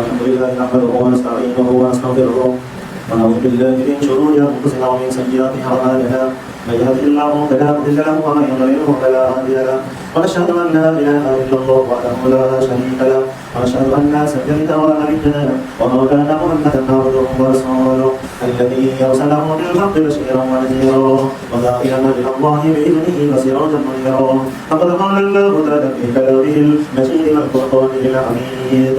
الحمد لله نحمده ونستعينه ونستغفره ونعوذ بالله من شرور أنفسنا ومن سيئات أعمالنا. من يهده الله فلا مضل له ومن يضلله فلا هادي له. ونشهد أن لا إله إلا الله وحده لا شريك له. ونشهد أن سيدنا ونبينا ومولانا محمدا عبده ورسوله الذي أرسله بالحق بشيرا ونذيرا. وداعيا إلى الله بإذنه وسراجا منيرا. فقد قال الله تعالى في كلامه المجيد والفرقان الحميد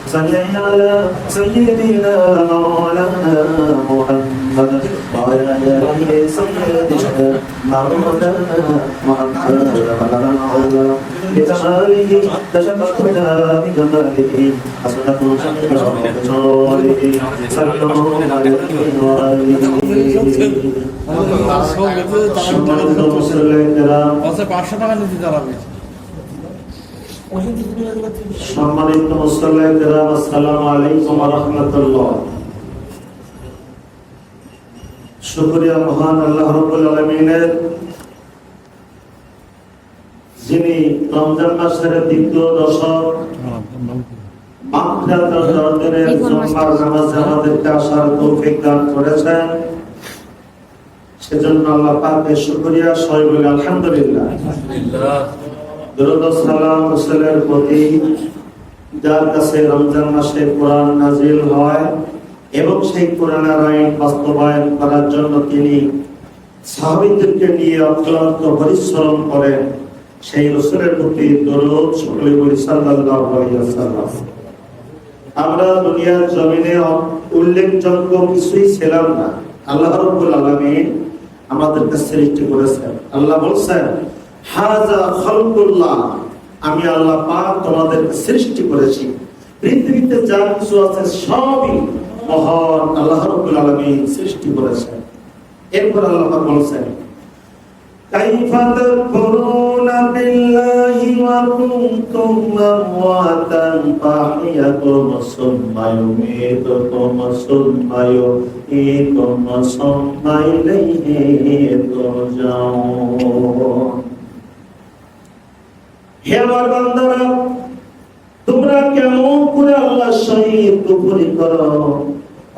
صل على سيدنا مولانا محمد وعلى آله سيدنا مولانا محمد بجماله تشبهنا بجماله حسنة بجماله صلوا عليه وآله সম্মানিত মুসলিমরা আচ্ছা পাঁচশো টাকা নিতে দাঁড়াবে সম্মানিত শুকরিয়া মহান আল্লাহ রাব্বুল আলামিনের। যিনি রমজান মাসের দ্বিতীয় দশক আমাদেরকে আসার তৌফিক দান করেছেন। সেজন্য আল্লাহ পাকের শুকরিয়া সবাই আলহামদুলিল্লাহ। প্রতি যার কাছে রমজান মাসে কোরআন নাজিল হয় এবং সেই আইন বাস্তবায়ন করার জন্য তিনি সাহাবীদেরকে নিয়ে অক্লান্ত পরিশ্রম করেন, সেই রসুলের প্রতি দরুদ সকলে বলি আমরা দুনিয়ার জমিনে উল্লেখযোগ্য কিছুই ছিলাম না। আল্লাহ রাব্বুল আমাদেরকে সৃষ্টি করেছেন। আল্লাহ বলছেন হাজা খালকুল্লাহ আমি আল্লাহ পাক তোমাদেরকে সৃষ্টি করেছি পৃথিবীতে যা কিছু আছে সবই মহান আল্লাহ রাব্বুল আলামিন সৃষ্টি করেছেন এরপর আল্লাহ পাক বলছেন كيف تكفرون بالله وكنتم أمواتا فأحياكم ثم يميتكم ثم يحييكم ثم إليه ترجعون হে আমার বান্দারা, তোমরা কেমন করে আল্লাহর সহিত কুফরি করো?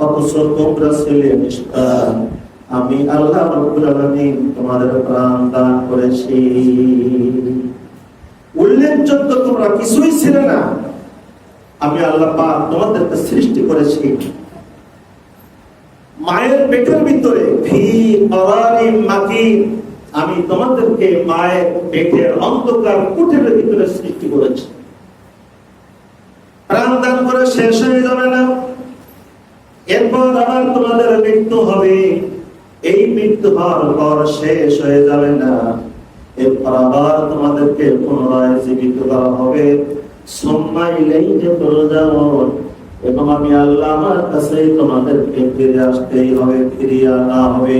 অথচ তোমরা ছেলে নিষ্কার আমি আল্লাহ রব্বুল আলামিন তোমাদের প্রাণ দান করেছি। উল্লেখযোগ্য তোমরা কিছুই ছিলে না। আমি আল্লাহ পাক তোমাদেরকে সৃষ্টি করেছি। মায়ের পেটের ভিতরে ফি আওয়ারি মাকি আমি তোমাদেরকে মায়ের পেটের অন্ধকার কুঠের ভিতরে সৃষ্টি করেছি। প্রাণ দান করে শেষ হয়ে যাবে না। এরপর আবার তোমাদের মৃত্যু হবে। এই মৃত্যু হওয়ার পর শেষ হয়ে যাবে না। এরপর আবার তোমাদেরকে পুনরায় জীবিত করা হবে। সম্মাইলেই যে চলে এবং আমি আল্লাহ আমার কাছে তোমাদেরকে ফিরে আসতেই হবে, ফিরিয়ে আনা হবে।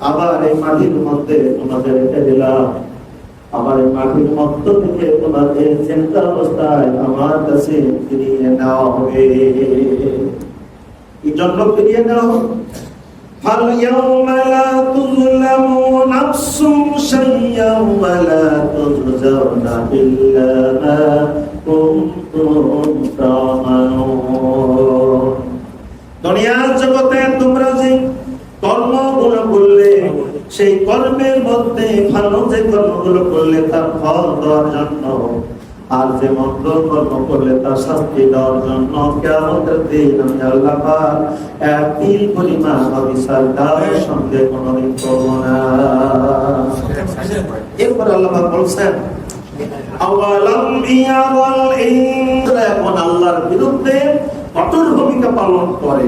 আবার এই মাটির মধ্যে তোমাদের রেখে দিলাম আমার এই মাটির মধ্য থেকে তোমাদের চিন্তা অবস্থায় আমার কাছে ফিরিয়ে নেওয়া হবে এই জন্য ফিরিয়ে নেওয়া হবে فاليوم لا تظلم نفس شيئا ولا تجزون إلا ما كنتم تعملون দুনিয়ার জগতে তোমরা যে কর্মগুলো করলে, সেই কর্মের মধ্যে ভালো যে কর্মগুলো করলে তার ফল দেওয়ার জন্য, আর যে মন্দ কর্ম করলে তার শাস্তি দেওয়ার জন্য এখন আল্লাহর বিরুদ্ধে কঠোর ভূমিকা পালন করে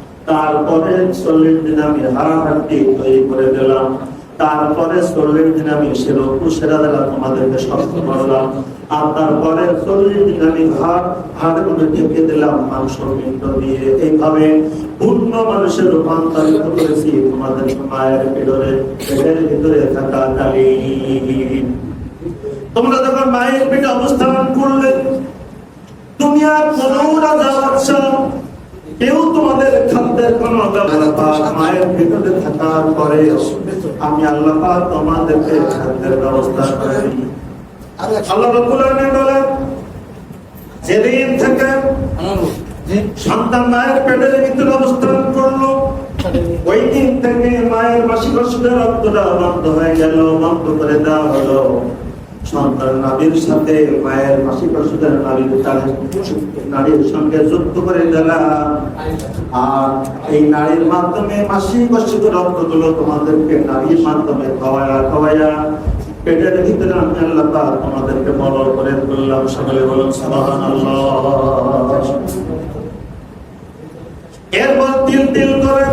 তারপরে চল্লিশ দিন আমি হাড়াহাড়ি তৈরি করে দিলাম তারপরে চল্লিশ দিন আমি সেরো কুশেরা দ্বারা তোমাদেরকে শক্ত করলাম। আর তারপরে চল্লিশ দিন আমি হাড় হাড়গুলো ঢেকে দিলাম মাংস পিণ্ড দিয়ে। এইভাবে পূর্ণ মানুষের রূপান্তরিত করেছি তোমাদের মায়ের পেটরে পেটের ভিতরে থাকা কালীন তোমরা যখন মায়ের পেটে অবস্থান করলে, দুনিয়ার কোন রাজা বাদশাহ কেউ তোমাদের খাদ্যের কোন মায়ের ভিতরে থাকার পরে আমি আল্লাহ পাক তোমাদেরকে খাদ্যের ব্যবস্থা করে দিই। আল্লাহ রাব্বুল আলামিন বলেন যেদিন থেকে সন্তান মায়ের পেটের ভিতরে অবস্থান করল ওই দিন থেকে মায়ের মাসিক রক্তটা বন্ধ হয়ে গেল বন্ধ করে দেওয়া হলো। নারীর সাথে মায়ের মাসিক নারীর নারীর সঙ্গে যুক্ত করে দেওয়া আর এই নারীর মাধ্যমে মাসিক তোমাদেরকে নারীর মাধ্যমে খাওয়ায়া পেটের ভিতরে আমি আল্লাহ তোমাদেরকে করে তুললাম সকলে বলুন, সুবহানাল্লাহ। এরপর তিল তিল করে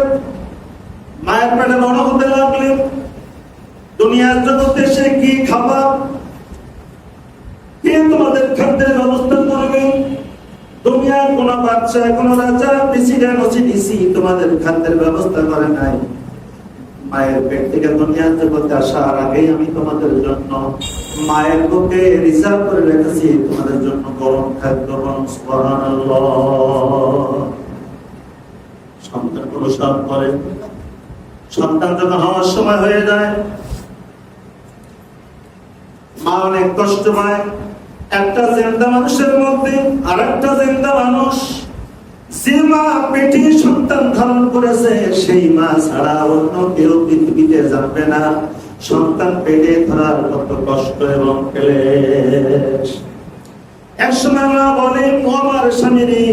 মায়ের পেটে বড় হতে লাগলেন দুনিয়ার জগতে সে কি খাবার তোমাদের খাদ্যের ব্যবস্থা করবে। দুনিয়ার কোন বাচ্চা, কোন রাজা প্রেসিডেন্ট ওসিডিসি তোমাদের খাদ্যের ব্যবস্থা করে নাই। মায়ের পেট থেকে দুনিয়ার জগতে আসার আগেই আমি তোমাদের জন্য মায়ের বুকে রিজার্ভ করে রেখেছি, তোমাদের জন্য গরম খাদ্য, গরম সন্তান প্রসব করে। সন্তান যখন হওয়ার সময় হয়ে যায়, মা অনেক কষ্ট পায়। একটা জিন্দা মানুষের মধ্যে আর একটা জিন্দা মানুষ। যে মা পেটে সন্তান ধারণ করেছে, সেই মা ছাড়া অন্য কেউ পৃথিবীতে জানবে না। সন্তান পেটে ধরার কত কষ্ট এবং ক্লেশ। এক সময় মা বলে আমার স্বামীরই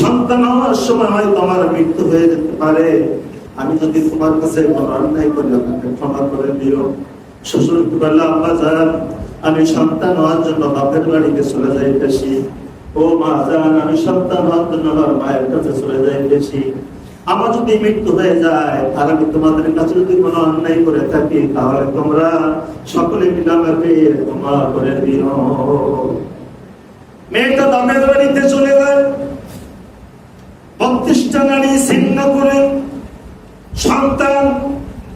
সন্তান হওয়ার সময় হয়তো আমার মৃত্যু হয়ে যেতে পারে। আমি যদি তোমার কাছে কোনো অন্যায় করি আপনাকে ক্ষমা করে দিও। শ্বশুর বলল, আব্বা যান আমি সন্তান হওয়ার জন্য বাপের বাড়িতে চলে যাইতেছি। ও মা যান আমি সন্তান হওয়ার জন্য আমার মায়ের কাছে চলে যাইতেছি। আমার যদি মৃত্যু হয়ে যায়, আর আমি তোমাদের কাছে যদি কোনো অন্যায় করে থাকি, তাহলে তোমরা সকলে মিলে আমাকে করে দিও। মেয়েটা বাপের বাড়িতে চলে যায়। বত্রিশটা নারী ছিন্ন করে সন্তান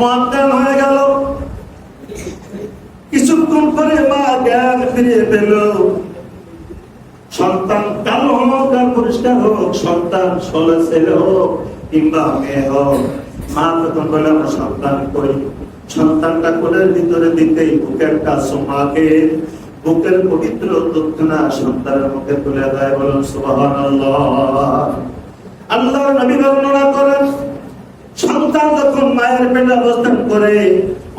মজ্ঞান হয়ে গেল। কিছুক্ষণ পরে মা জ্ঞান ফিরিয়ে পেল। সন্তান কালো হোক আর পরিষ্কার হোক, সন্তান ষোলো ছেলে হোক কিংবা মেয়ে হোক, মা তখন বলে আমার সন্তান কই? সন্তানটা কোলের ভিতরে দিতেই বুকের কাছে মাকে বুকের পবিত্র দক্ষিণা সন্তানের মুখে তুলে দেয়, বলুন সুবাহান আল্লাহ নবী বর্ণনা করেন সন্তান যখন মায়ের পেটে অবস্থান করে,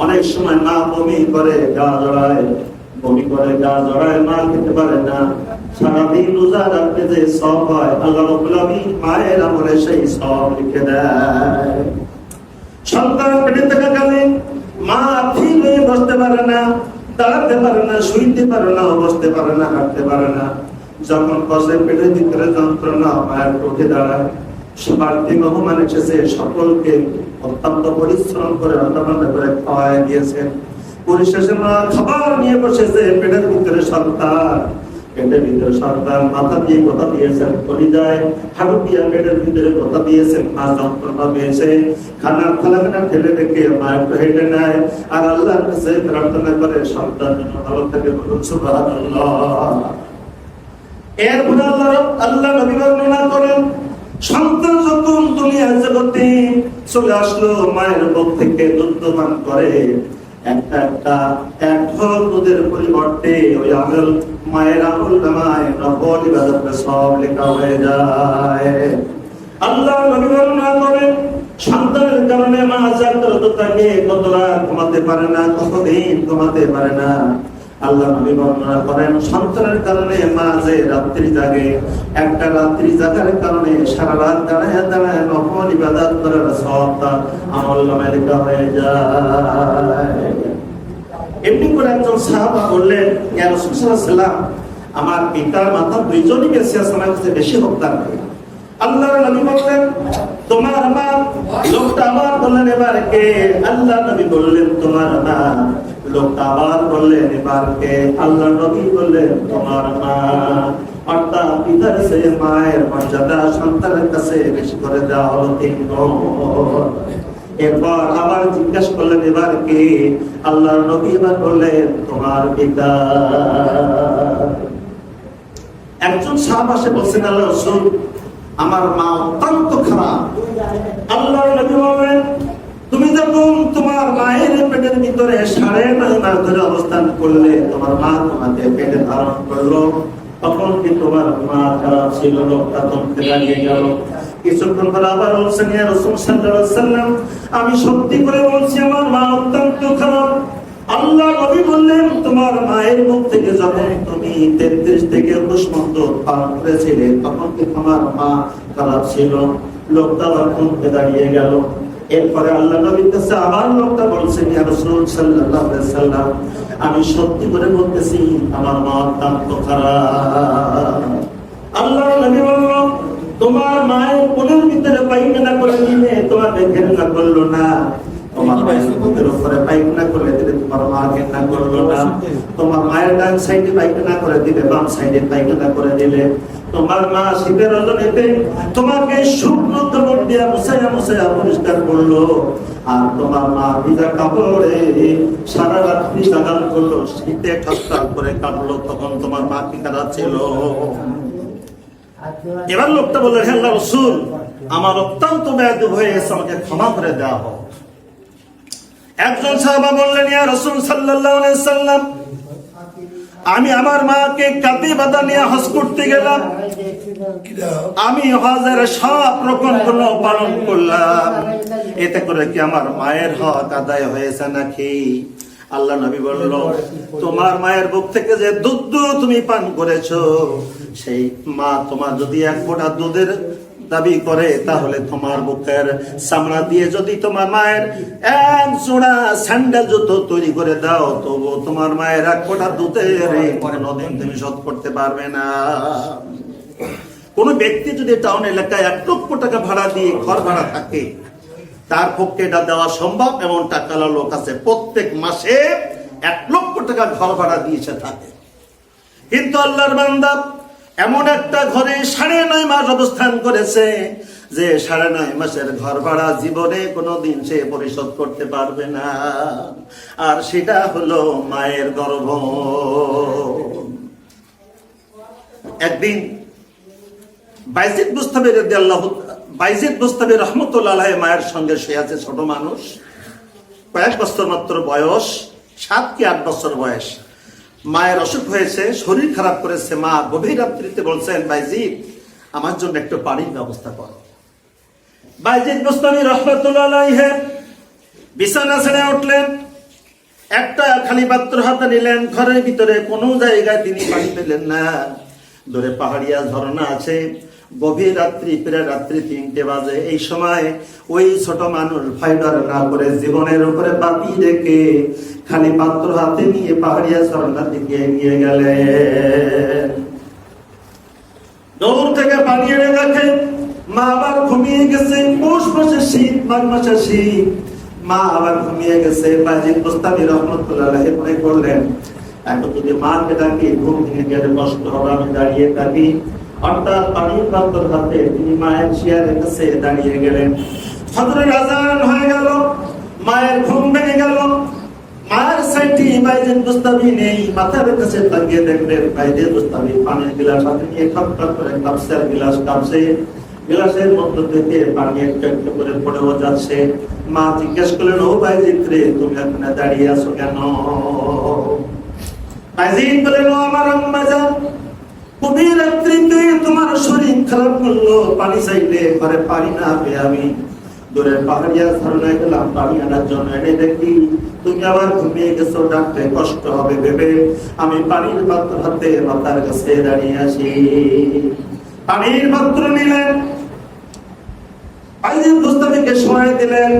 অনেক সময় মা বমি করে, গা জড়ায়। বমি করে, গা জড়ায়, মা খেতে পারে না। সারাদিন রোজা রাখতে যে সব হয়, আল্লাহ মায়ের আমলে সেই সব লিখে দেয়। সন্তান পেটে মা ঠিক হয়ে বসতে পারে না, দাঁড়াতে পারে না, শুইতে পারে না, বসতে পারে না, হাঁটতে পারে না। যখন পেটের ভিতরে যন্ত্রণা মায়ের উঠে দাঁড়ায় মেহমান এসেছে সকলকে অত্যন্ত পরিশ্রম করে রান্না বান্না করে খাওয়ায় দিয়েছেন পরিশেষে মা খাবার নিয়ে বসেছে, পেটের ভিতরে সন্তান নেয়। আর প্রার্থনা করে, সন্তান এরপরে আল্লাহ করেন সন্তান যখন দুনিয়ার জগতে চলে আসলো, মায়ের বুক থেকে দুধ পান করে, একটা একটা, এক পরিবর্তে ওই আমল মায়ের আমল নামায় সব লেখা হয়ে যায়। আল্লাহ নবী করেন, সন্তানের কারণে মা জাগ্রত থাকে, কত ঘুমাতে পারে না, কতদিন ঘুমাতে পারে না। আল্লাহ নবী বর্ণনা করেন, সন্তানের কারণে মা যে রাত্রি জাগে, একটা রাত্রি জাগার কারণে সারা রাত দাঁড়ায় দাঁড়ায় নকল ইবাদত করার সবটা আমল নামে লেখা হয়ে যায়। এমনি করে একজন সাহাবা বললেন আমার পিতা মাতা দুইজনই আমার কাছে বেশি হত্যা করে আল্লাহর নবী বললেন, তোমার মা, লোকটা আবার বললেন এবার কে? আল্লাহ নবী বললেন, তোমার মা আবার আল্লাহ নবী তোমার করলেন, এবার কে? আল্লাহর নবী এবার বললেন, তোমার পিতা। একজন বলছেন আল্লাহ আমার মা অত্যন্ত খারাপ আল্লাহর নবী বললেন তুমি যখন তোমার মায়ের ভিতরে সাড়ে নয় মাস ধরে অবস্থান করলে তোমার মা তোমাকে পেটে ধারণ করল। তখন কি তোমার মা খারাপ ছিল লোকটা তোমাকে দাঁড়িয়ে গেল। আমি সত্যি করে বলছি, আমার মা অত্যন্ত খারাপ। আল্লাহ নবী বললেন, তোমার মায়ের মুখ থেকে যখন তুমি তেত্রিশ থেকে একুশ মন্দ পান করেছিলে, তখন কি তোমার মা খারাপ ছিল? লোকটা তখন দাঁড়িয়ে গেল। এরপরে আল্লাহ নবীর কাছে আবার লোকটা সাল্লাম আমি সত্যি করে বলতেছি, আমার মা অত্যন্ত খারাপ। আল্লাহ নবী বলল, তোমার মায়ের কোলের ভিতরে পায়খানা করে দিলে তোমাকে ঘেন্না করল না। তোমার মায়ের ঘেন্না করল না। তোমার মায়ের ডান সাইডে পায়খানা করে দিলে বাম সাইডে পায়খানা করে দিলে তোমার মা শীতের রজনীতে তোমাকে শুকনো কাপড় দিয়া মুসাইয়া মুসাইয়া পরিষ্কার করল। আর তোমার মা ভিজা কাপড়ে সারা রাত্রি সাগান করল। শীতে ঠাট্টাল করে কাটলো তখন তোমার মা কি খারাপ ছিল এবার লোকটা বললেন হে আল্লাহ রসুল, আমার অত্যন্ত ব্যাধ হয়ে গেছে আমাকে ক্ষমা করে দেওয়া হোক। একজন সাহাবা বললেন, ইয়া রসুল সাল্লাল্লাহু আলাইহি সাল্লাম আমি আমার মাকে কাতি বাদা নিয়ে হজ করতে গেলাম। আমি হজের সব রকমগুলো পালন করলাম। এতে করে কি আমার মায়ের হক আদায় হয়েছে নাকি? আল্লাহ নবী বলল, তোমার মায়ের বুক থেকে যে দুধ তুমি পান করেছ, সেই মা তোমার যদি এক ফোঁটা দুধের দাবি করে, তাহলে তোমার বুকের চামড়া দিয়ে যদি তোমার মায়ের এক জোড়া স্যান্ডেল জুতো তৈরি করে দাও তবু তোমার মায়ের এক ফোঁটা দুধের কোনোদিন তুমি শোধ করতে পারবে না। কোন ব্যক্তি যদি টাউন এলাকায় এক লক্ষ টাকা ভাড়া দিয়ে ঘর ভাড়া থাকে, তার পক্ষে এটা দেওয়া সম্ভব এমন টাকালা লোক আছে, প্রত্যেক মাসে এক লক্ষ টাকা ঘর ভাড়া দিয়েছে থাকে। কিন্তু আল্লাহর বান্দা এমন একটা ঘরে সাড়ে নয় মাস অবস্থান করেছে যে সাড়ে নয় মাসের ঘর ভাড়া জীবনে কোনোদিন সে পরিশোধ করতে পারবে না। আর সেটা হলো মায়ের গর্ভ। একদিন বাইজিদ মুস্তাবির রাদিয়াল্লাহু বাইজিদ মুস্তাবির রহমতুল্লাহ মায়ের সঙ্গে শুয়ে আছে ছোট মানুষ, কয়েক বছর মাত্র বয়স, সাত কি আট বছর বয়স। মায়ের অসুখ হয়েছে, শরীর খারাপ করেছে, মা গভীর রাত্রিতে বলছেন বাইজিদ আমার জন্য একটু পানির ব্যবস্থা করো। বাইজিদ মুস্তাবির রহমতুল্লাহ বিছানা ছেড়ে উঠলেন, একটা খালি পাত্র হাতে নিলেন, ঘরের ভিতরে কোনো জায়গায় তিনি পানি পেলেন না। ধরে পাহাড়িয়া ঝর্ণা আছে গভীর রাত্রি, প্রায় রাত্রি তিনটে বাজে। এই সময় ওই ছোট মানুষ ফাইবার না করে জীবনের উপরে বাতি রেখে খালি পাত্র হাতে নিয়ে পাহাড়িয়া ঝর্ণার দিকে এগিয়ে থেকে পানি এনে দেখে, মা আবার ঘুমিয়ে গেছে। পৌষ মাসে শীত, মাঘ মাসে শীত। মা আবার ঘুমিয়ে গেছে। মুস্তাফি রহমতুল্লাহ মনে করলেন, এখন যদি ঘুম ভেঙে গেলে কষ্ট হবে, আমি দাঁড়িয়ে থাকি। অর্থাৎ পানির পাত্র হাতে তিনি মায়ের চেয়ারের কাছে দাঁড়িয়ে গেলেন। আজান হয়ে গেল, মায়ের ঘুম ভেঙে গেল। মায়ের সাইটি নেই মাথার কাছে তাকিয়ে মুস্তাবি পানির গিলাস হাতে নিয়ে করে গিলাস গিলাসের মধ্য থেকে পানি একটু একটু করে পড়েও যাচ্ছে। মা জিজ্ঞেস করলেন, ও বাইজিৎ রে, তুমি এখানে দাঁড়িয়ে আছো কেন? বাইজিৎ বলেন ও আমার আম্মা পানি আমি কষ্ট হবে ভেবে আমি পানির পাত্র হাতে মাথার কাছে দাঁড়িয়ে আছি। পানির পাত্র নিলেন আইজিন সময় দিলেন,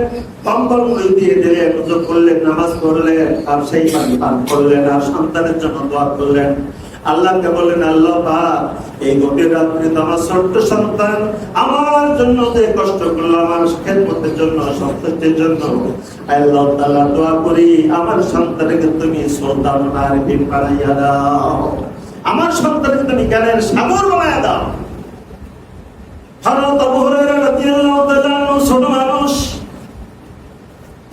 কম্বল মুড়ি দিয়ে দিলেন করলেন, নামাজ পড়লেন, আর সেই পানি পান করলেন, আর সন্তানের জন্য দোয়া করলেন। আল্লাহকে বললেন, আল্লাহ এই গভীর রাত্রিতে আমার ছোট্ট সন্তান, আমার জন্য যে কষ্ট করল আমার খেদমতের জন্য, সন্তুষ্টির জন্য আল্লাহ দোয়া করি, আমার সন্তানকে তুমি শ্রদ্ধা আর বিন বানাইয়া দাও। আমার সন্তানকে তুমি জ্ঞানের সাগর বানাইয়া দাও। হযরত আবু ছোট মানুষ,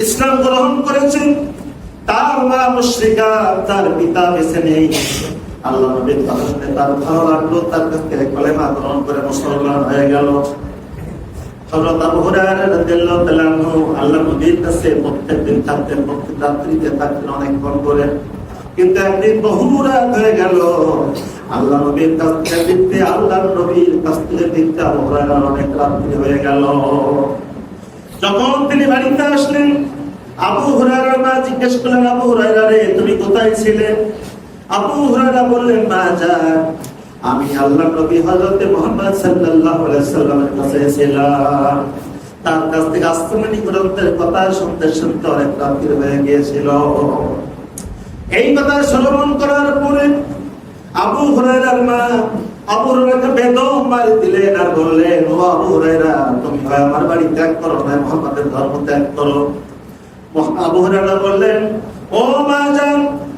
ইসলাম গ্রহণ করেছেন। তার মা মুশরিকা, তার পিতা বেঁচে নেই। আল্লাহ নবীর কথা তার ভালো লাগল, তার কাছ থেকে কলেমা গ্রহণ করে মুসলমান হয়ে গেল। আবু হুরায়রা আল্লাহ নবীর আল্লাহ নবীর হয়ে গেল। যখন তিনি বাড়িতে আসলেন, আবু হুরায়রার মা জিজ্ঞেস করলেন, আবু হুরায়রা রে, তুমি কোথায় ছিলে? আবু হুরায়রা বললেন, মা যান আমি আল্লাহ নবী হযরত মুহাম্মদ সাল্লাল্লাহু আলাইহি সাল্লামের কাছে ছিলাম তার কাছ থেকে আসমানি গ্রন্থের কথা শুনতে শুনতে অনেক রাত্রি হয়ে গিয়েছিল। এই কথা শ্রবণ করার পরে আবু হুরায়রার মা আবু হুরায়রাকে বেদম মারি দিলেন আর বললেন, ও আবু হুরায়রা, তুমি হয় আমার বাড়ি ত্যাগ করো না মুহাম্মাদের ধর্ম ত্যাগ করো। আবু হুরায়রা বললেন, ও মা জান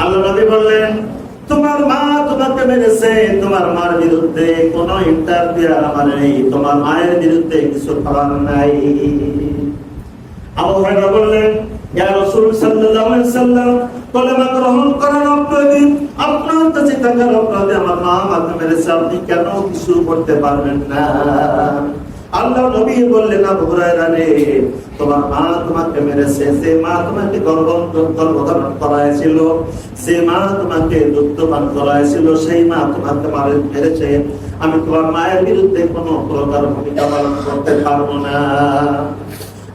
আল্লাহ নবী বললেন, তোমার মা তোমাকে মেরেছে, তোমার মার বিরুদ্ধে কোনো ইন্টারভিউ আমার নেই, তোমার মায়ের বিরুদ্ধে কিছু করার নাই। আবু বললেন আপনার কাছে আমার মা আমাকে মেরেছে, আপনি কেন কিছু করতে পারবেন না? আল্লাহ নবী বললেন, আবু হুরায়রা রে, তোমার মা তোমাকে মেরেছে, যে মা তোমাকে গর্ভধারণ করাইছিল, যে মা তোমাকে দুগ্ধপান করাইছিল, সেই মা তোমাকে মারে, মেরেছে। আমি তোমার মায়ের বিরুদ্ধে কোনো প্রকার ভূমিকা পালন করতে পারব না।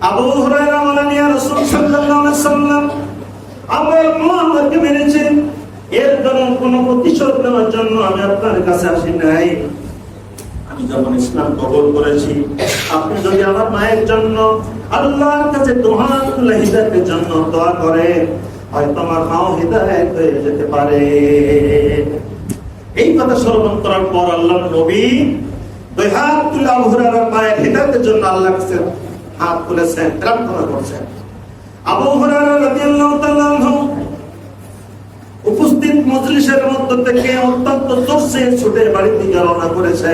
আবু হুরায়রা বলেন, ইয়া সাল্লাল্লাহু আমার মা আমাকে মেরেছে। এর জন্য কোনো প্রতিশোধ নেওয়ার জন্য আমি আপনার কাছে আসি নাই। আমি যখন ইসলাম কবুল করেছি, আপনি যদি আমার মায়ের জন্য, আল্লাহর কাছে দোহানুল্লাহ জন্য দোয়া করে, হয়তো আমার মাও হিদায়ত হয়ে যেতে পারে। এই কথা শ্রবণ করার পর আল্লাহ নবী উপস্থিত মজলিসের মধ্য থেকে অত্যন্ত জোরসে ছুটে বাড়ি থেকে রওনা করেছে।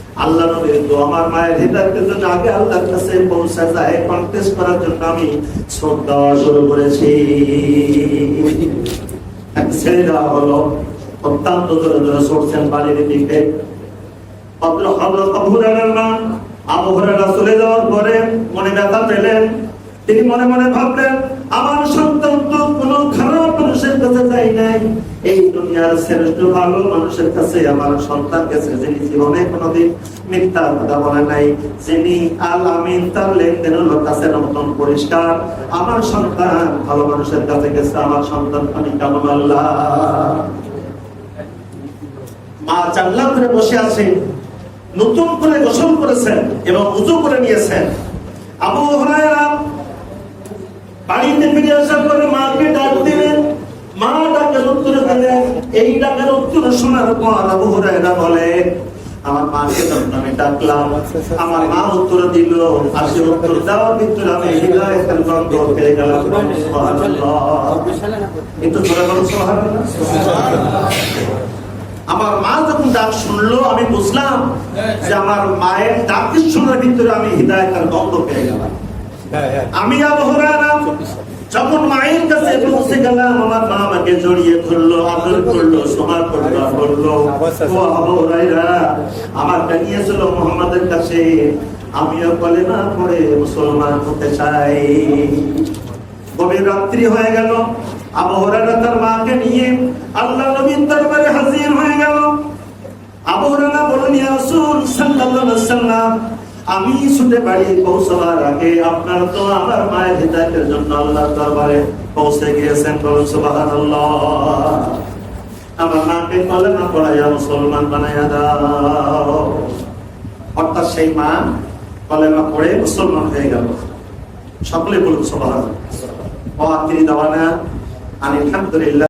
আল্লাহ তো আমার মায়ের হৃদয়ের জন্য আগে আল্লাহর কাছে পৌঁছে যায় করার জন্য আমি শ্রদ্ধা শুরু করেছি। ছেড়ে দেওয়া হলো অত্যন্ত জোরে জোরে ছুটছেন বাড়ির দিকে। আবু চলে যাওয়ার পরে মনে ব্যথা পেলেন। তিনি মনে মনে ভাবলেন, আমার সন্তান তো কোনো খারাপ মানুষের কাছে যাই নাই। এই দুনিয়ার শ্রেষ্ঠ ভালো, মানুষের কাছে আমার সন্তান গেছে, যিনি জীবনে কোনোদিন মিথ্যা কথা বলে নাই, যিনি আল আমিন তার লেনদেন হলো কাছের পরিষ্কার। আমার সন্তান ভালো মানুষের কাছে গেছে, আমার সন্তান আমি কেমন আল্লাহ মা করে বসে আছে, নতুন করে গোসল করেছেন এবং উজু করে নিয়েছেন। আবু হুরায়রা বাড়িতে ফিরে আসার পরে দিলেন এই ডাকের উত্তর শোনার পর আবু হুরায়রা বলে আমার মাকে যখন আমি ডাকলাম আমার মা উত্তর দিল আর সে উত্তর দেওয়ার ভিতরে আমি হৃদয়ের গন্ধ পেয়ে গেলাম। জোরে আমার মা যখন ডাক শুনলো আমি বুঝলাম যে আমার মায়ের ডাকের শোনার ভিতরে আমি হৃদয়তার গন্ধ পেয়ে গেলাম। আমি আবহরালাম যখন মায়ের কাছে পৌঁছে গেলাম, আমার মা আমাকে জড়িয়ে ধরলো, আদর করল করল বলল, ও আবহরাইরা আমার নিয়েছিল মোহাম্মদের কাছে। আমিও বলে না পড়ে মুসলমান হতে চাই। গভীর রাত্রি হয়ে গেল। আবহরারা তার মাকে নিয়ে আল্লাহ নবীর দরবারে হাজির হয়ে গেল। আবহরারা বলেন ইয়া রাসূল সাল্লাল্লাহু আমি ছুটে বাড়ি পৌঁছাবার আগে আপনার তো আমার মায়ের হিদায়তের জন্য আল্লাহর দরবারে পৌঁছে গিয়েছেন বলুন আমার মাকে কলেমা পড়াইয়া মুসলমান বানাইয়া দাও। অর্থাৎ সেই মা কলেমা পড়ে মুসলমান হয়ে গেল। সকলে বলুন সুবহানাল্লাহ। ওয়া আখিরি দাওয়ানা আলহামদুলিল্লাহ